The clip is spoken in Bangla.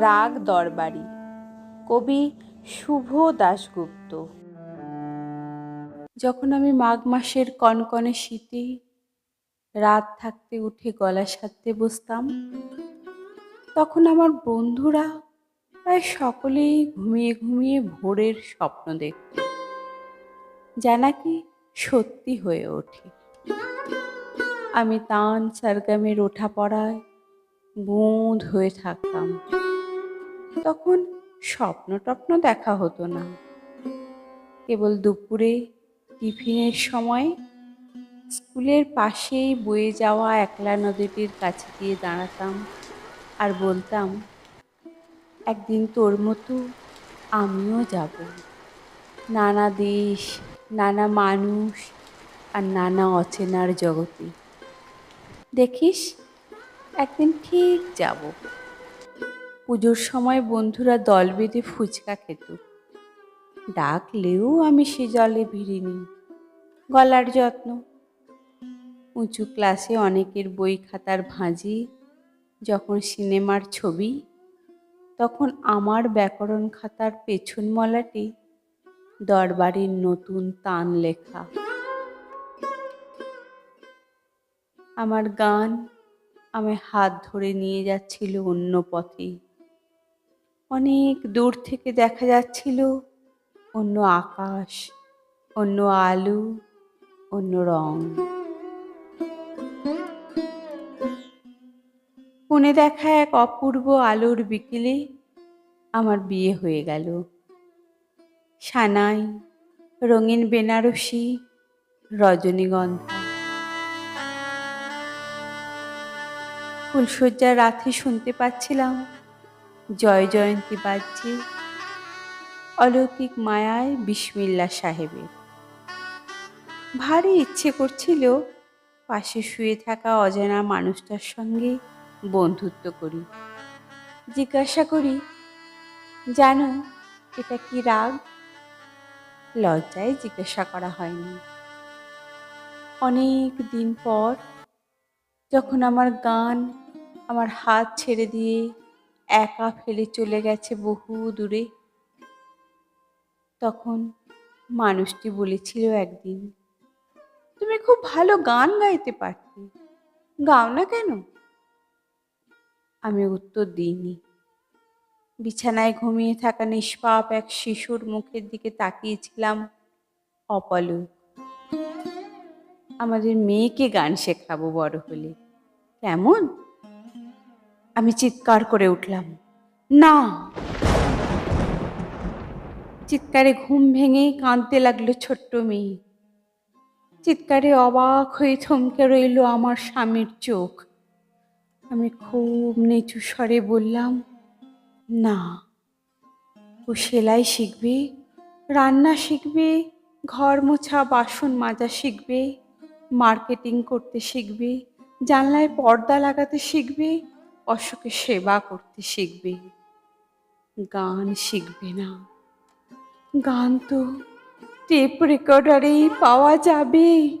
রাগ দরবারি। কবি শুভ দাশগুপ্ত। যখন আমি মাঘ মাসের কনকনে শীতে রাত থাকতে উঠে গলা সারতে বসতাম, তখন আমার বন্ধুরা প্রায় সকলেই ঘুমিয়ে ঘুমিয়ে ভোরের স্বপ্ন দেখত, যা নাকি সত্যি হয়ে ওঠে। আমি তান সারগামের ওঠা পড়ায় বুঁদ হয়ে থাকতাম। তখন স্বপ্ন টপ্ন দেখা হতো না। কেবল দুপুরে টিফিনের সময় স্কুলের পাশেই বয়ে যাওয়া একলা নদীটির কাছে গিয়ে দাঁড়াতাম আর বলতাম, একদিন তোর মতো আমিও যাব। নানা দেশ, নানা মানুষ আর নানা অচেনার জগতে। দেখিস, একদিন ঠিক যাব। পুজোর সময় বন্ধুরা দল বেঁধে ফুচকা খেত। ডাকলেও আমি সে জলে ভিড়িনি। গলার যত্ন। উঁচু ক্লাসে অনেকের বই খাতার ভাঁজি, যখন সিনেমার ছবি, তখন আমার ব্যাকরণ খাতার পেছন মলাটি দরবারের নতুন তান লেখা। আমার গান আমায় হাত ধরে নিয়ে যাচ্ছিল অন্য পথে। অনেক দূর থেকে দেখা যাচ্ছিল। অন্য আকাশ, অন্য আলু, অন্য রং। পুনে দেখা এক অপূর্ব আলোর বিকেলে আমার বিয়ে হয়ে গেল। সানাই, রঙিন বেনারসি, রজনীগন্ধা। ফুলশয্যার রাতে শুনতে পাচ্ছিলাম জয় জয়ন্তী বাজছে অলৌকিক মায়ায় বিসমিল্লা সাহেবের। ভারী ইচ্ছে করছিল পাশে শুয়ে থাকা অজানা মানুষটার সঙ্গে বন্ধুত্ব করি। জিজ্ঞাসা করি, জানো, এটা কি রাগ? লজ্জায় জিজ্ঞাসা করা হয়নি। অনেক দিন পর যখন আমার গান আমার হাত ছেড়ে দিয়ে একা ফেলে চলে গেছে বহু দূরে। তখন মানুষটি বলেছিল একদিন, তুমি খুব ভালো গান গাইতে পারতে, গাও না কেন? আমি উত্তর দিইনি। বিছানায় ঘুমিয়ে থাকা নিষ্পাপ এক শিশুর মুখের দিকে তাকিয়েছিলাম অপলক। আমাদের মেয়েকে গান শেখাবো বড় হলে, কেমন? আমি চিৎকার করে উঠলাম। না! চিৎকারে ঘুম ভেঙে কাঁদতে লাগল ছোট্ট মেয়ে। চিৎকারে অবাক হয়ে থমকে রইল আমার স্বামীর চোখ। আমি খুব নিচু স্বরে বললাম, না, ও সেলাই শিখবে, রান্না শিখবে, ঘর মোছা, বাসন মাজা শিখবে, মার্কেটিং করতে শিখবে, জানলায় পর্দা লাগাতে শিখবে অশোকে সেবা করতে শিখবে। গান শিখবে না। গান তো টেপ রেকর্ডারেই পাওয়া যাবে।